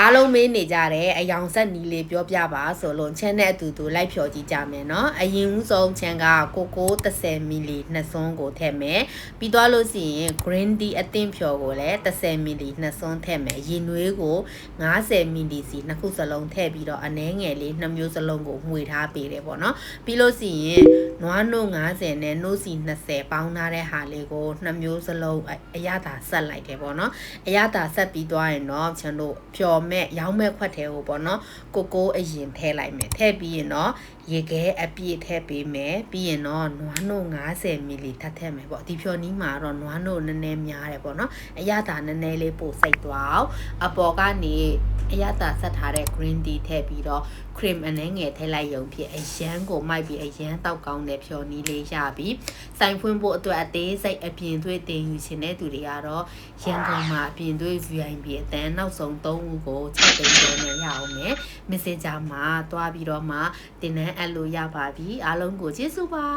အားလုံးမေးနေကြတယ်အယောင်ဆက်နီးလေးပြောပြပါဆိုလို့ချမ်းနဲ့အတူတူလိုက်ဖြော်ကြည့်ကြမယ်เนาะအရင်ဦးဆုံးချမ်းကကိုကို30မီလီနှစ်စွန်းကိုထည့်မယ်ပြီးသွားလို့ရှိရင် green tea အသင့်ဖြော်ကိုလည်း30မီလီနှစ်စွန်းထည့်မယ်ရေနွေးကို90မီလီစီနှစ်ခုစလုံးထည့်ပြီးတော့အနှဲငယ်လေးနှစ်မျိုးစလုံးကိုမှွေထားပေးတယ်ပေါ့เนาะပြီးလို့ရှိရင်နွားနို့90နဲ့နို့စီ20ပေါင်းထားတဲ့ဟာလေးကိုနှစ်မျိုးစလုံးအအရသာဆက်လိုက်တယ်ပေါ့เนาะအရသာဆက်ပြီးသွားရင်တော့ကျွန်တော်ဖြော် မဲ့ရောင်းမဲ့ခွက်ထဲကိုပေါ့နော်ကိုကိုအရင်ထည့်လိုက်မယ်ထည့်ပြီးရင်တော့ရေခဲအပြည့်ထည့်ပေးမယ်ပြီးရင်တော့နွားနို့90မီလီထပ်ထည့်မယ်ပေါ့ဒီဖြော်နီးမှာတော့နွားနို့နည်းနည်းများတယ်ပေါ့နော်အရသာနည်းနည်းလေးပို့စိတ်သွားအောင်အပေါ်ကနေ အရသာဆက်ထားတဲ့ green tea ထည့်ပြီးတော့ cream အနှဲငယ်ထည့်လိုက်ရုံဖြစ်အရန်ကိုမိုက်ပြီးအရန်တောက်ကောင်းတဲ့ဖြော်နီးလေးရပြီးစိုင်ဖွင့်ဖို့အတွက်အသေးစိတ်အပြင်သွေးတင်ယူခြင်းတဲ့သူတွေကတော့ရန်ကုန်မှာအပြင်သွေး VIP အတန်းနောက်ဆုံး3ဦးကိုချက်သိမ်းပေးနေရအောင်မယ် messenger မှာတွားပြီးတော့မှတင်နန်းအပ်လို့ရပါပြီအားလုံးကိုကျေးဇူးပါ